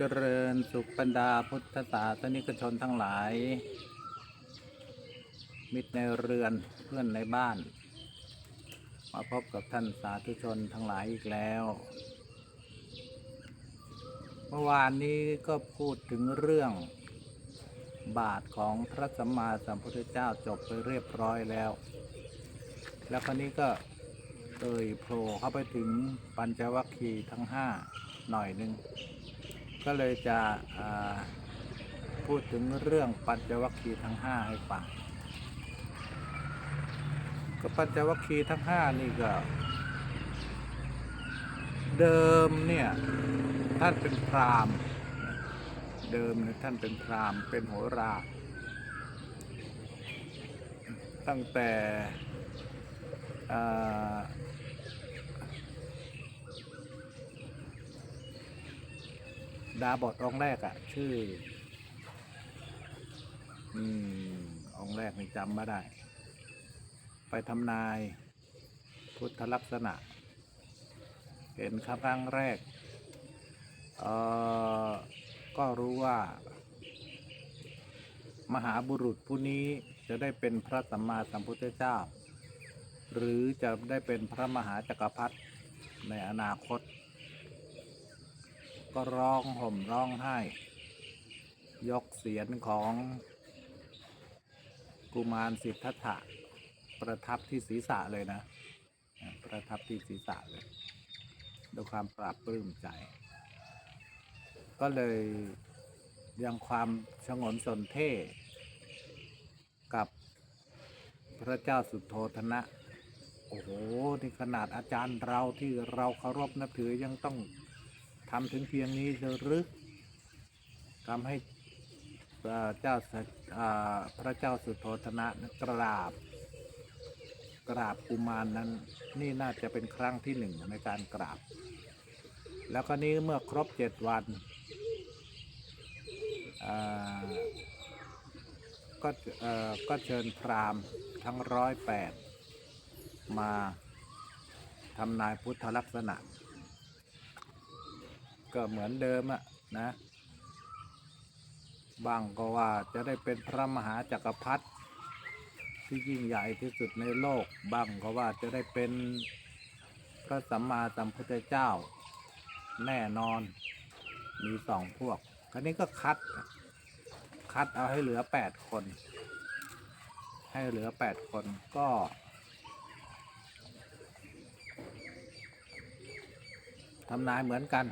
เจริญสุขบรรดาพุทธศาสนิกชนทั้งหลาย มิตรในเรือนเพื่อนในบ้าน มาพบกับท่านสาธุชนทั้งหลายอีกแล้ว เมื่อวานนี้ก็พูดถึงเรื่อง บาทของพระสัมมาสัมพุทธเจ้าจบไปเรียบร้อยแล้ว แล้วคราวนี้ก็เอ่ยโผล่เข้าไปถึงปัญจวัคคีย์ทั้งห้าหน่อยหนึ่ง ก็เลยจะพูดถึงเรื่องปัญจวัคคีย์ทั้งห้าให้ฟังก็ปัญจวัคคีย์ทั้งห้านี่ก็ เดิมเนี่ย ท่านเป็นพรามเดิมเนี่ยท่านเป็นพรามเป็นโหรา ตั้งแต่อ่า ดาบทองแรกอะชื่อ อืมองแรกนี่จำไม่ได้ ไปทำนาย พุทธลักษณะ เห็นครั้งแรก เอ่อ ก็รู้ว่า มหาบุรุษผู้นี้จะได้เป็นพระสัมมาสัมพุทธเจ้า หรือจะได้เป็นพระมหาจักรพรรดิในอนาคต ก็ร้องห่มร้องไห้ ยกเสียนของกุมารสิทธัตถะประทับที่ศีรษะเลยนะ ประทับที่ศีรษะเลยด้วยความปราบปลื้มใจ ก็เลยยังความชงนสนเท่กับพระเจ้าสุโธธนะ โอ้โห นี่ขนาดอาจารย์เราที่เราเคารพนับถือยังต้อง ทำถึงเพียงนี้เลยหรือทำให้เอ่อเจ้าพระเจ้าสุโธธนะกราบ กราบกุมารนั้นนี่น่าจะเป็นครั้งที่หนึ่งในการกราบ แล้วก็นี้เมื่อครบเจ็ดวันก็ก็เชิญพราหมณ์ทั้งร้อยแปดมาทำนายพุทธลักษณะ ก็เหมือนเดิมอะนะบางก็ว่าจะได้เป็นพระมหาจักรพรรดิที่ยิ่งใหญ่ที่สุดในโลกบางก็ว่าจะได้เป็นพระสัมมาสัมพุทธเจ้า แน่นอนมีสองพวก คราวนี้ก็คัด คัดเอาให้เหลือแปดคน ให้เหลือแปดคนก็ ทำนายเหมือนกัน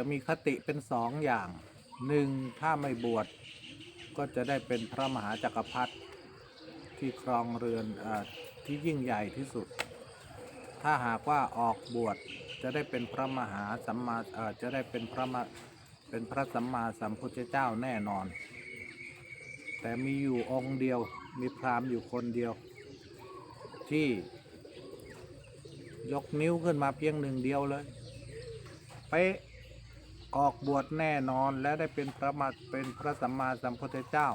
จะมีคติเป็นสองอย่างหนึ่งถ้าไม่บวชก็จะได้เป็นพระมหาจักรพรรดิที่ครองเรือนอที่ยิ่งใหญ่ที่สุด ถ้าหากว่าออกบวชจะได้เป็นพระมหาสัมมาจะได้เป็นพระมาเป็นพระสัมมาสัมพุทธเจ้าแน่นอน แต่มีอยู่องค์เดียวมีพราหมณ์อยู่คนเดียว ที่ยกนิ้วขึ้นมาเพียงหนึ่งเดียวเลยไปะ ออกบวชแน่นอนและได้เป็นพระมาเป็นพระสัมมาสัมพุทธเจ้า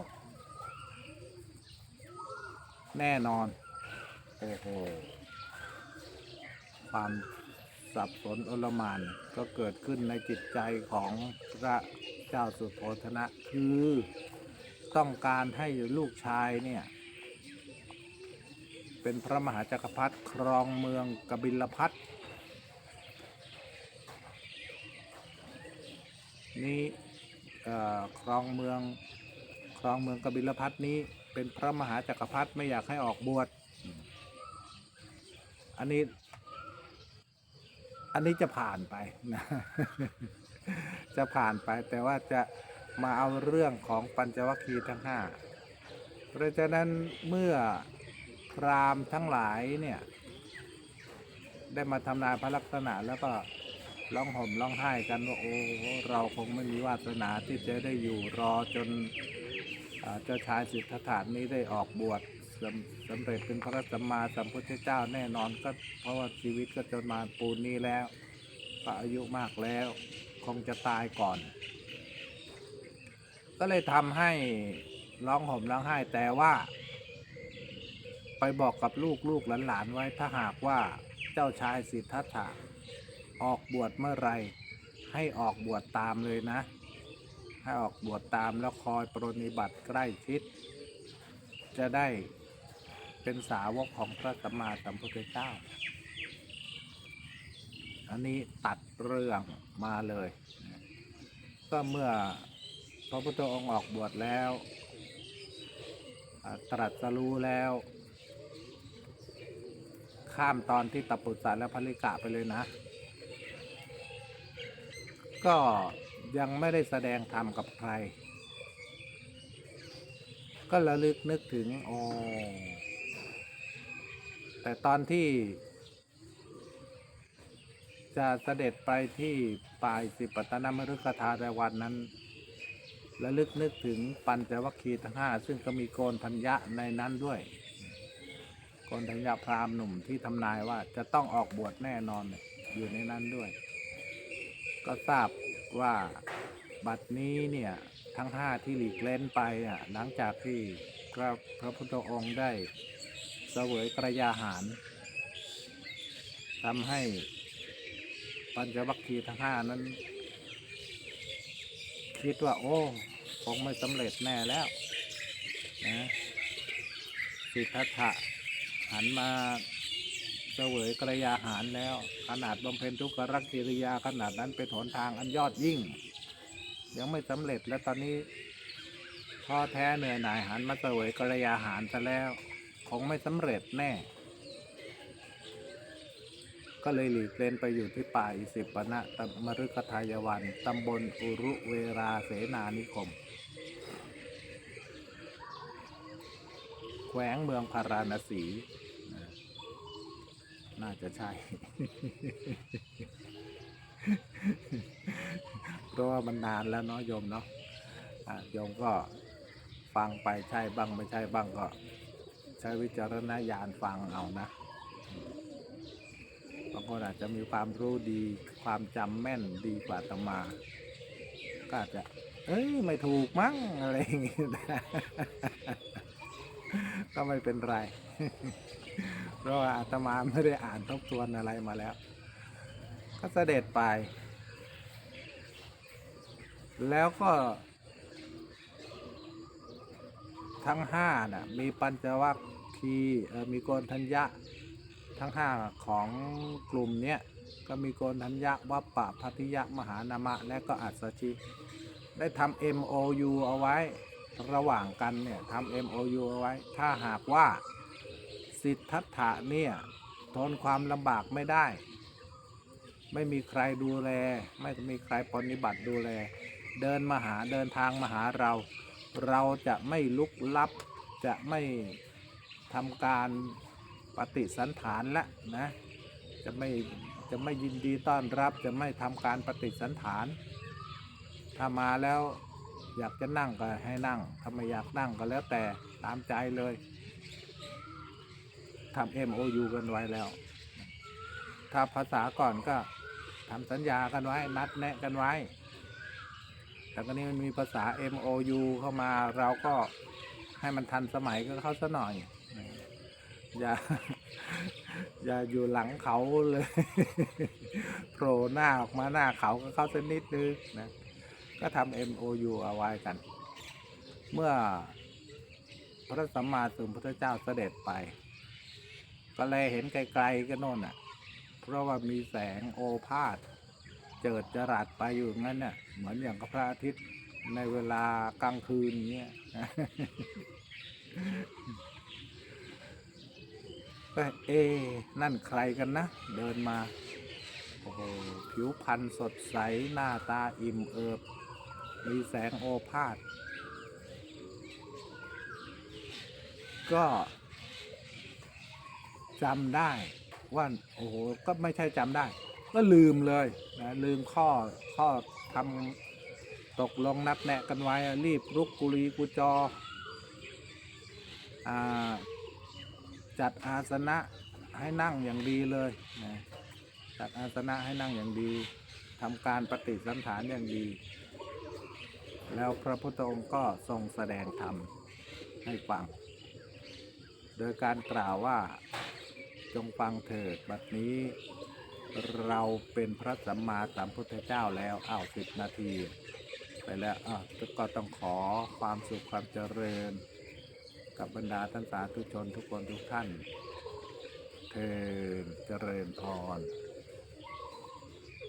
แน่นอน โอ้โหความสับสนอลมานก็เกิดขึ้นในจิตใจของพระเจ้าสุโธธนะ คือต้องการให้ลูกชายเนี่ย เป็นพระมหาจักรพรรดิครองเมืองกบิลพัท นี่ครองเมืองครองเมืองกบิลพัทนี้ เป็นพระมหาจักรพรรดิไม่อยากให้ออกบวชอันนี้ อันนี้จะผ่านไปนะจะผ่านไปแต่ว่าจะมาเอาเรื่องของปัญจวัคคีย์ทั้งห้าเพราะฉะนั้นเมื่อพรามทั้งหลายเนี่ย ได้มาทำนายพระลักษณะแล้วก็ ร้องห่มร้องไห้กันว่าโอ้เราคงไม่มีวาสนาที่จะได้อยู่รอจนเจ้าชายสิทธัตถะนี้ได้ออกบวชสำเร็จเป็นพระสัมมาสัมพุทธเจ้าแน่นอนก็เพราะว่าชีวิตก็จะมาปูนนี้แล้วก็อายุมากแล้วคงจะตายก่อน ก็เลยทำให้ร้องห่มร้องไห้แต่ว่า ไปบอกกับลูกลูกหลานๆไว้ถ้าหากว่าเจ้าชายสิทธัตถะ ออกบวชเมื่อไรให้ออกบวชตามเลยนะ ให้ออกบวชตามแล้วคอยปรนนิบัติใกล้ชิด จะได้เป็นสาวกของพระสัมมาสัมพุทธเจ้า อันนี้ตัดเรื่องมาเลย ก็เมื่อพระพุทธองค์ออกบวชแล้วตรัสรู้แล้ว ข้ามตอนที่ตัปปุตสารและภริกะไปเลยนะ ก็ยังไม่ได้แสดงธรรมกับใคร ก็ระลึกนึกถึงโอ้แต่ตอนที่ จะเสด็จไปที่ปลายสิปตนมฤคทาในวันนั้นระลึกนึกถึงปัญจวัคคีย์ทั้งห้าซึ่งก็มีโกนธัญญะในนั้นด้วย โกนธัญญาพราหมณ์หนุ่มที่ทำนายว่าจะต้องออกบวชแน่นอนอยู่ในนั้นด้วย ก็ทราบว่าบัดนี้เนี่ยทั้งห้าที่หลีกเล่นไปอะหลังจากที่พระพระพุทธองค์ได้เสวยกระยาหารทำให้ปัญจวัคคีย์ทั้งห้านั้น คิดว่าโอ้คงไม่สำเร็จแน่แล้วนะสิทธัตถะหันมา เสวยกระยาหารแล้ว ขนาดบำเพ็ญทุกขรักกิริยาขนาดนั้นเป็นหนทางอันยอดยิ่ง ยังไม่สำเร็จแล้วตอนนี้ท้อแท้เหนื่อยหน่ายหันมาเสวยกระยาหารซะแล้ว คงไม่สำเร็จแน่ ก็เลยหลีกเล่นไปอยู่ที่ป่าอิสิปนะตมฤคทายวันตำบลอุรุเวราเสนานิคม แขวงเมืองพาราณสี น่าจะใช่ เพราะว่ามันนานแล้วเนาะโยมเนาะโยมก็ฟังไปใช่บ้างไม่ใช่บ้างก็ ใช้วิจารณญาณฟังเอานะบางคนอาจจะมีความรู้ดีความจำแม่นดีกว่าตมา ก็อาจจะ เอ้ย ไม่ถูกมั้งอะไรอย่างงี้นะก็ไม่เป็นไร เพราะว่าอาตมาไม่ได้อ่านทบทวนอะไรมาแล้ว ก็เสด็จไป แล้วก็ ทั้งห้าน่ะมีปัญจวัคคีมีโกนทัญญะทั้งห้าของกลุ่มเนี้ยก็มีโกนทัญญะวัปปะพัทธิยะมหานามะ และก็อัศชิได้ทำ MOU เอาไว้ระหว่างกันเนี่ยทำ MOU เอาไว้ ถ้าหากว่า สิทธัตถะเนี่ยทนความลำบากไม่ได้ ไม่มีใครดูแล ไม่มีใครปฏิบัติดูแล เดินมาหาเดินทางมาหาเรา เราจะไม่ลุกลับ จะไม่ทำการปฏิสันฐานละนะ จะไม่จะไม่ยินดีต้อนรับ จะไม่ทำการปฏิสันฐาน ถ้ามาแล้วอยากจะนั่งก็ให้นั่ง ถ้าไม่อยากนั่งก็แล้วแต่ตามใจเลย ทำ MOU กันไว้แล้ว ถ้าภาษาก่อนก็ทำสัญญากันไว้ นัดแนะกันไว้ แต่ก็นี้มันมีภาษา MOU เข้ามาเราก็ให้มันทันสมัยก็เข้าซะหน่อย อย่า อย่าอยู่หลังเขาเลยโผล่หน้าออกมาหน้าเขาก็เข้าสักนิดนึงนะก็ทำ MOU เอาไว้กัน เมื่อพระสัมมาสัมพุทธเจ้าเสด็จไป ก็เลยเห็นไกลๆก็โน่นน่ะ เพราะว่ามีแสงโอภาสเจิดจรัสไปอยู่งั้นน่ะ เหมือนอย่างกับพระอาทิตย์ในเวลากลางคืนเงี้ยก็เอ๊นั่นใครกันนะ เดินมา โอ้โห ผิวพรรณสดใส หน้าตาอิ่มเอิบ มีแสงโอภาส ก็ จำได้ว่าโอ้โหก็ไม่ใช่จำได้ ก็ลืมเลยนะลืมข้อข้อทำตกลงนัดแนะกันไว้รีบรุกกุลีกุจออาจัดอาสนะให้นั่งอย่างดีเลยนะจัดอาสนะให้นั่งอย่างดีทำการปฏิสันฐานอย่างดี แล้วพระพุทธองค์ก็ทรงแสดงธรรมให้ฟัง โดยการกล่าวว่า จงฟังเถิดบัดนี้ เราเป็นพระสัมมาสัมพุทธเจ้าแล้วอ้าวสิบนาที ไปแล้วอะก็ต้องขอความสุขความเจริญ กับบรรดาท่านสาธุชนทุกคนทุกท่านเทินเจริญพร